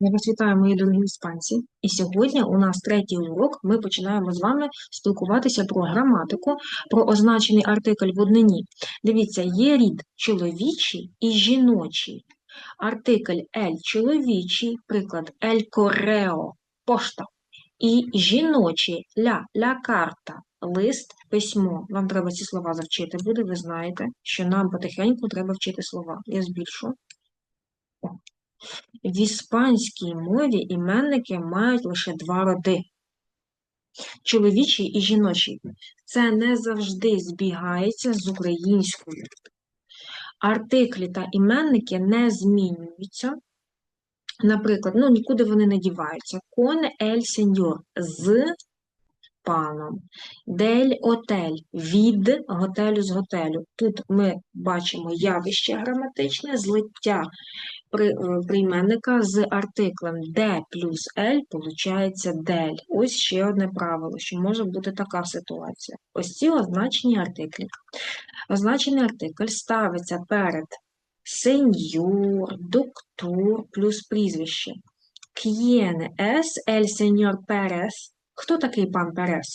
Я вас вітаю, мої дорогі іспанці. І сьогодні у нас третій урок. Ми починаємо з вами спілкуватися про граматику, про означений артикль в однині. Дивіться, є рід чоловічий і жіночий. Артикль ель чоловічий, приклад ель корео, пошта. І жіночий ля, ля карта, лист, письмо. Вам треба ці слова завчити буде, ви знаєте, що нам потихеньку треба вчити слова. Я збільшу. В іспанській мові іменники мають лише два роди чоловічий і жіночий. Це не завжди збігається з українською. Артиклі та іменники не змінюються. Наприклад, ну нікуди вони не діваються. Con el señor з паном. Дель отель від готелю з готелю. Тут ми бачимо явище граматичне, злиття е, прийменника з артиклем де плюс ель получається дель. Ось ще одне правило, що може бути така ситуація. Ось ці означені артиклі. Означений артикль ставиться перед сеньор, доктор плюс прізвище. Quién es el señor Pérez? Хто такий пан Перес?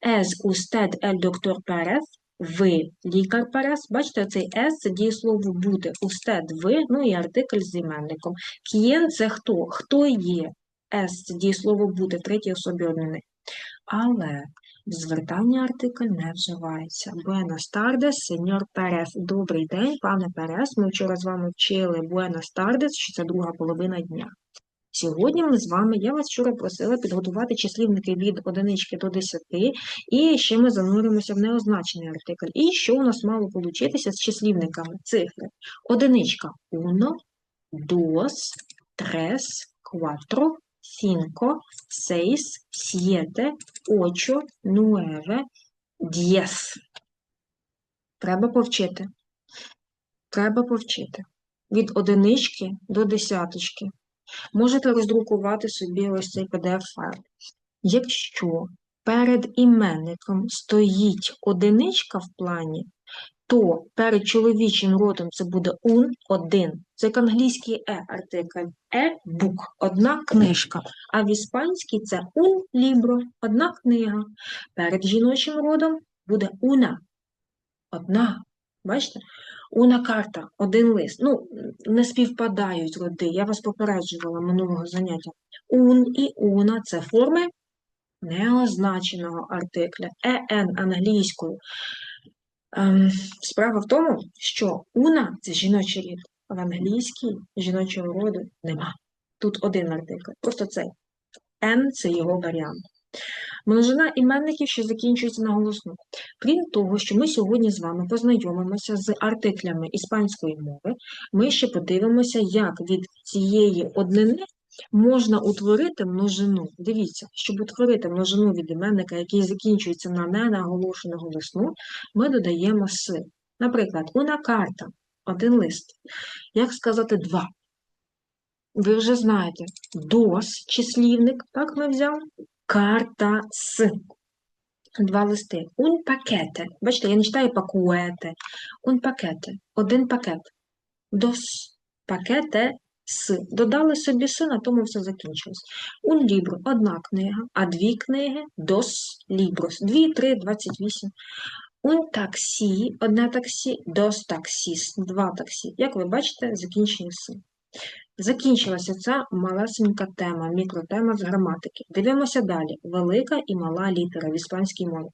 Es usted el doctor Pérez? Ви лікар Перес. Бачите, цей es це дієслово бути. Usted – ви, ну і артикль з іменником. Quién – це хто? Хто є? Es – це дієслово бути в третій особі однини. Але в звертанні артикль не вживається. Buenas tardes, señor Perez. Добрий день, пане Перес. Ми вчора з вами вчили Buenas tardes, що це друга половина дня. Сьогодні ми з вами, я вас вчора просила підготувати числівники від одинички до 10, і ще ми зануримося в неозначений артикль. І що у нас мало получитися з числівниками? Цифри. Одиничка uno, dos, tres, cuatro, cinco, seis, siete, ocho, nueve, diez. Треба повчити. Треба повчити. Від одинички до десяточки. Можете роздрукувати собі ось цей PDF-файл. Якщо перед іменником стоїть одиничка в плані, то перед чоловічим родом це буде un один. Це як англійський е артикль. Е бук одна книжка. А в іспанській це un libro одна книга. Перед жіночим родом буде una одна. Бачите? Una карта, один лист. Ну, не співпадають роди. Я вас попереджувала минулого заняття. Un і una – це форми неозначеного артикля. En англійською. Ем, Справа в тому, що una – це жіночий рід, а в англійській жіночого роду нема. Тут один артикль, просто цей. N – це його варіант. Множина іменників, що закінчується на голосну. Крім того, що ми сьогодні з вами познайомимося з артиклями іспанської мови, ми ще подивимося, як від цієї однини можна утворити множину. Дивіться, щоб утворити множину від іменника, який закінчується на ненаголошену голосну, ми додаємо «с». Наприклад, una карта один лист. Як сказати два? Ви вже знаєте, дос, числівник, так ми взяли, карта с. Два листи. Un пакете. Бачите, я не читаю пакуете. Un пакете. Один пакет. Dos пакете с. Додали собі с, на тому все закінчилось. Un libro – одна книга, а дві книги dos libros. Дві, три, двадцять вісім. Un таксі – одне таксі, dos таксіс. Два таксі. Як ви бачите, закінчення с. Закінчилася ця малесенька тема, мікротема з граматики. Дивимося далі. Велика і мала літера в іспанській мові.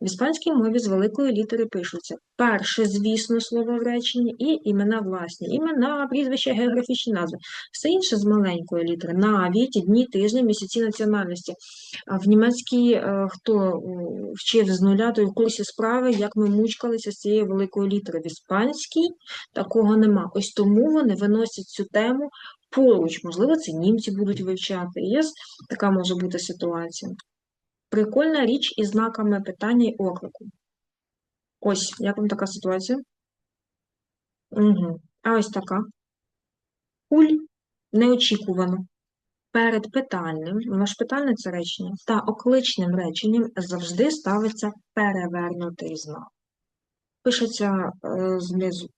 В іспанській мові з великої літери пишуться перше, звісно, слово в і імена власні. Імена, прізвища, географічні назви. Все інше з маленької літери. Навіть дні, тижні, місяці національності. В німецькій, е, хто е, вчив з нуля, той в курсі справи, як ми мучкалися з цієї великої літери. В іспанській такого нема. Ось тому вони виносять цю тему поруч, можливо, це німці будуть вивчати. Є така може бути ситуація. Прикольна річ із знаками питання і оклику. Ось, як вам така ситуація? Угу. А ось така. Уль неочікувано. Перед питальним, воно ж питальне це речення, та окличним реченням завжди ставиться перевернутий знак. Пишеться е, знизу.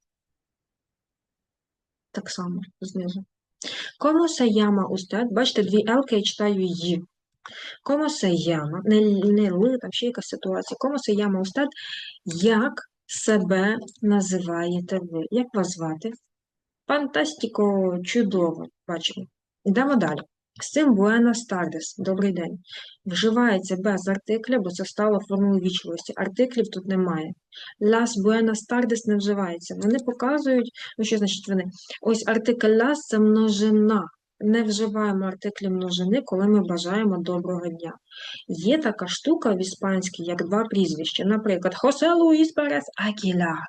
Так само знизу. Кому се llama usted? Бачите, дві елки я читаю її. Кому се llama? Не, не ли, там ще якась ситуація. Кому се llama usted? Як себе називаєте ви? Як вас звати? Фантастико, чудово, бачимо. Йдемо далі. Цим buenas tardes, добрий день. Вживається без артикля, бо це стало формою вічливості. Артиклів тут немає. Las buenas tardes не вживається. Вони показують, ну що значить вони? Ось артикль las – це множина. Не вживаємо артиклі множини, коли ми бажаємо доброго дня. Є така штука в іспанській, як два прізвища. Наприклад, Хосе Луїс Перес Агіляр.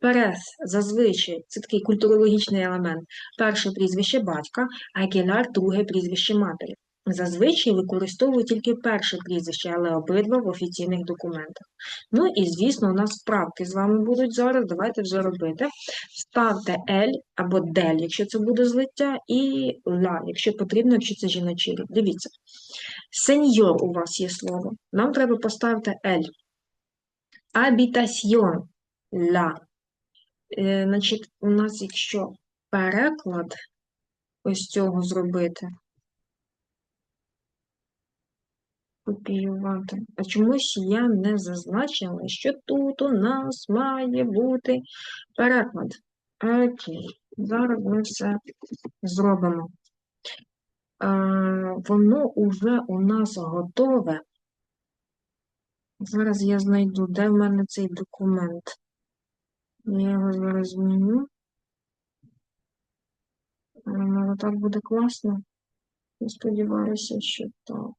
Перес зазвичай це такий культурологічний елемент. Перше прізвище батька, а Агіляр друге прізвище матері. Зазвичай використовують тільки перше прізвище, але обидва в офіційних документах. Ну і, звісно, у нас вправки з вами будуть зараз. Давайте вже робити. Ставте L або дель, якщо це буде злиття, і ла, якщо потрібно, якщо це жіночий рід. Дивіться. Сеньор у вас є слово. Нам треба поставити L. Habitación. Ла. Е, значить, у нас, якщо переклад ось цього зробити, копіювати. А чомусь я не зазначила, що тут у нас має бути переклад. Окей, зараз ми все зробимо. Е, воно вже у нас готове. Зараз я знайду, де в мене цей документ. Я його зараз зміню. Може, так буде класно. Я сподіваюся, що так.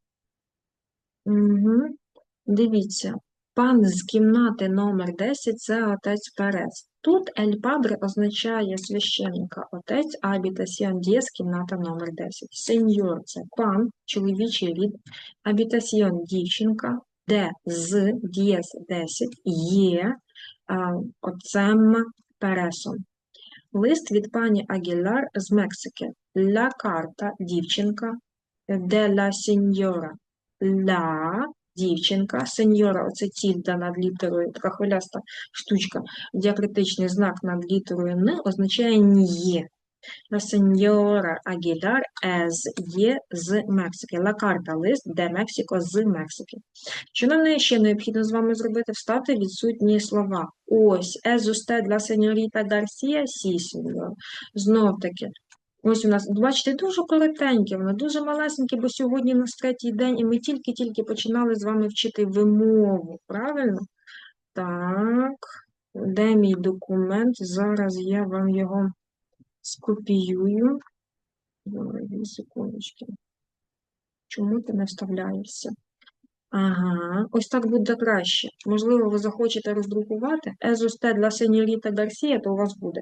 Угу. Дивіться, пан з кімнати номер 10 це отець Перес. Тут Ель Падре означає священника, отець Абітасіон Дієс, кімната номер 10. Сеньор це пан, чоловічий рід, Абітасіон дівчинка, де з Дієс 10 є отцем Пересом. Лист від пані Агіляр з Мексики. Ла карта дівчинка де ла сеньора. Ла дівчинка, сеньора, оце тільда над літерою, така хвиляста штучка, діакритичний знак над літерою Н означає «нє». La сеньора Агіляр з є з Мексики. Ла карта лист де Мексико з Мексики. Що нам ще необхідно з вами зробити? Вставте відсутні слова. Ось, es usted la señorita Garcia? Sí, señor. Знов таки, Ось у нас, бачите, дуже коротеньке, воно дуже малесеньке, бо сьогодні у нас третій день, і ми тільки-тільки починали з вами вчити вимову, правильно? Так, де мій документ? Зараз я вам його скопіюю. Дві секундочки. Чому ти не вставляєшся? Ага, ось так буде краще. Можливо, ви захочете роздрукувати. Езусте для сеньоріта Гарсія, то у вас буде.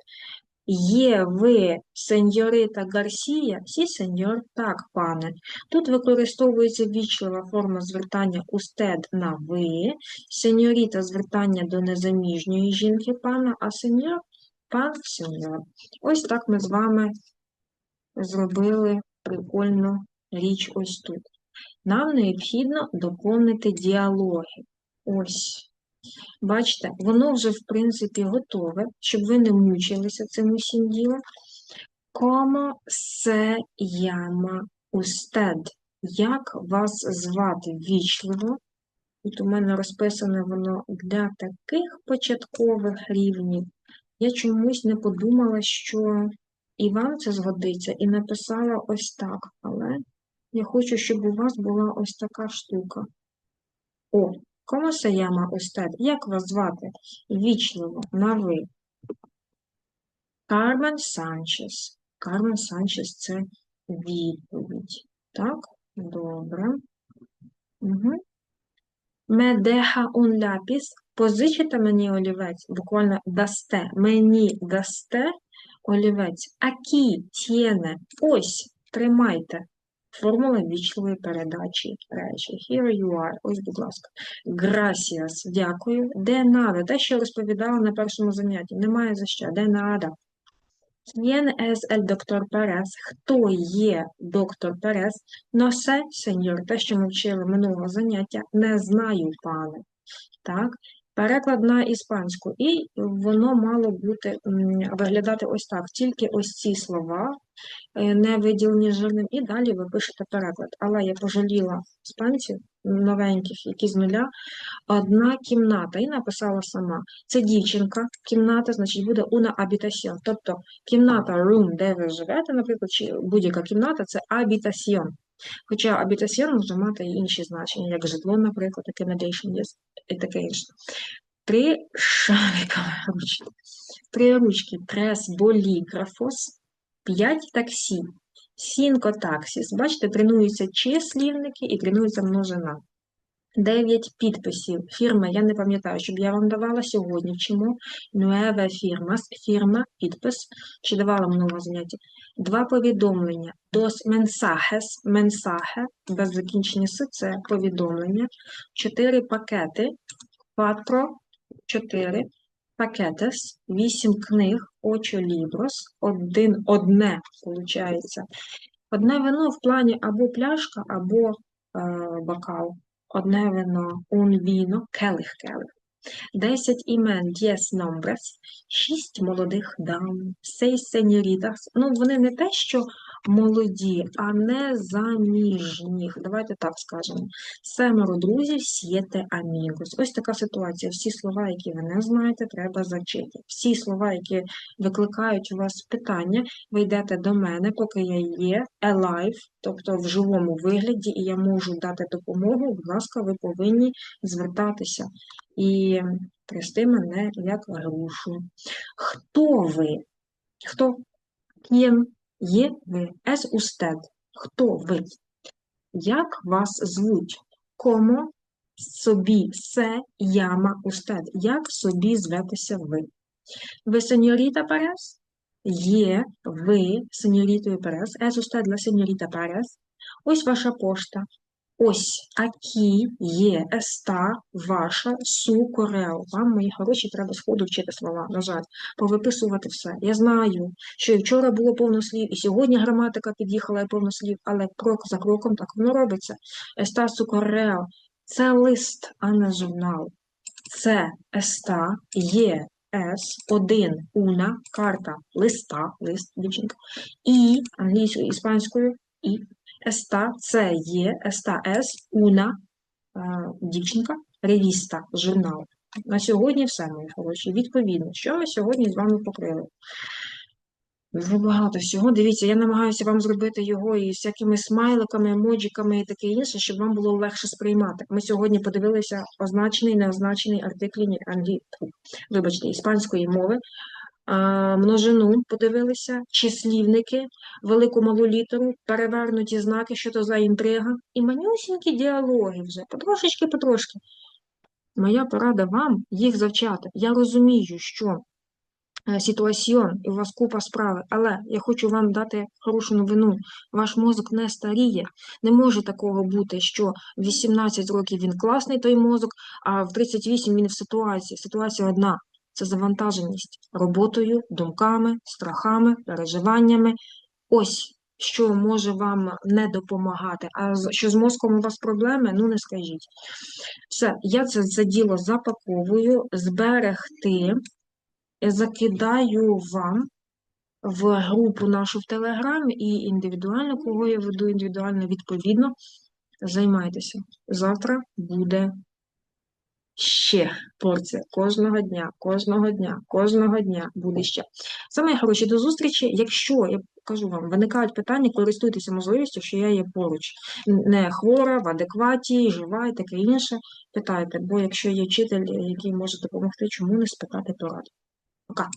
Є ви сеньорита Гарсія? Сі, сеньор, так, пане. Тут використовується вічлива форма звертання устед на ви, сеньоріта звертання до незаміжньої жінки пана, а сеньор пан. Ось так ми з вами зробили прикольну річ ось тут. Нам необхідно доповнити діалоги. Ось. Бачите, воно вже, в принципі, готове, щоб ви не мучилися цим усім ділом. Como se llama usted? Як вас звати вічливо? Тут у мене розписане воно для таких початкових рівнів. Я чомусь не подумала, що і вам це згодиться, і написала ось так. Але я хочу, щоб у вас була ось така штука. О, se llama usted? Як вас звати? Вічливо, на ви. Кармен Санчес. Кармен Санчес це відповідь. Так, добре. Угу. Deja un lápiz. Позичите мені олівець, буквально дасте. Мені дасте олівець. Акі тєне. Ось, тримайте. Формула вічливої передачі речі. Here you are. Ось, будь ласка. Gracias. Дякую. Де надо? Те, що розповідала на першому занятті. Немає за що. Де надо? ¿Quién es el доктор Перес? Хто є доктор Перес? Sé, сеньор. Те, що ми вчили минулого заняття. Не знаю, пане. Так. Переклад на іспанську, і воно мало бути виглядати ось так. Тільки ось ці слова е, не виділені жирним, і далі ви пишете переклад. Але я пожаліла іспанців новеньких, які з нуля. Одна кімната, і написала сама. Це дівчинка, кімната, значить, буде una habitación. Тобто кімната, room, де ви живете, наприклад, чи будь-яка кімната це habitación. Хоча habitación може мати інші значення, як житло, наприклад, accommodation є і таке інше. Три шарика ручки. Три ручки. прес, боліграфос. П'ять таксі. Сінко таксіс. Бачите, тренуються числівники і тренується множина. Дев'ять підписів. Фірма, я не пам'ятаю, щоб я вам давала сьогодні. Вчимо. Nueva firmas. Фірма, підпис. Чи давала минулого заняття? Два повідомлення. Dos mensajes. Mensaje. Без закінчення с. Це повідомлення. Чотири пакети. Quattro. Чотири. Пакетес. Вісім книг. Очо ліброс. Один, одне, виходить. Одне вино в плані або пляшка, або е, бокал. Одне вино, un vino, келих, келих. Десять імен, diez nombres, шість молодих дам, seis señoritas. Ну, вони не те, що молоді, а не заміжніх. Давайте так скажемо. Семеро друзів, siete amigos. Ось така ситуація. Всі слова, які ви не знаєте, треба зачити. Всі слова, які викликають у вас питання, ви йдете до мене, поки я є alive, тобто в живому вигляді, і я можу дати допомогу. Будь ласка, ви повинні звертатися і трясти мене як грушу. Хто ви? Хто? Ким є ви? ес устед. Хто ви? Як вас звуть? Кому собі се яма устед? Як собі зветеся ви? Ви сеньоріта Перес? Є ви сеньорітою Перес? Ес устед для сеньоріта Перес? Ось ваша пошта. Ось акі є еста ваша су корео. Вам, мої хороші, треба сходу вчити слова, на жаль, повиписувати все. Я знаю, що і вчора було повно слів, і сьогодні граматика під'їхала і повно слів, але крок за кроком так воно робиться. Еста су корео це лист, а не журнал. Це еста є С, один, уна, карта, листа, лист, дівчинка, і англійською, іспанською, і Еста це є, еста ес, уна, е, дівчинка, ревіста, журнал. На сьогодні все, мої хороші. Відповідно, що ми сьогодні з вами покрили? Дуже багато всього. Дивіться, я намагаюся вам зробити його із всякими смайликами, емоджиками і таке інше, щоб вам було легше сприймати. Ми сьогодні подивилися означений, неозначений артиклі англі... вибачте, іспанської мови. Множину подивилися, числівники, велику малу літеру, перевернуті знаки, що то за інтрига, і манюсінькі діалоги вже, потрошечки, потрошки. Моя порада вам їх завчати. Я розумію, що е, ситуаціон і у вас купа справи, але я хочу вам дати хорошу новину. Ваш мозок не старіє. Не може такого бути, що в 18 років він класний той мозок, а в 38 він в ситуації. Ситуація одна це завантаженість роботою, думками, страхами, переживаннями. Ось що може вам не допомагати. А що з мозком у вас проблеми, ну не скажіть. Все, я це, це діло запаковую, зберегти, закидаю вам в групу нашу в Телеграмі і індивідуально, кого я веду індивідуально, відповідно, займайтеся. Завтра буде ще порція кожного дня, кожного дня, кожного дня буде ще. Саме хороші до зустрічі. Якщо я кажу вам, виникають питання, користуйтеся можливістю, що я є поруч, не хвора, в адекваті, жива і таке інше. Питайте, бо якщо є вчитель, який може допомогти, чому не спитати пораду. Пока.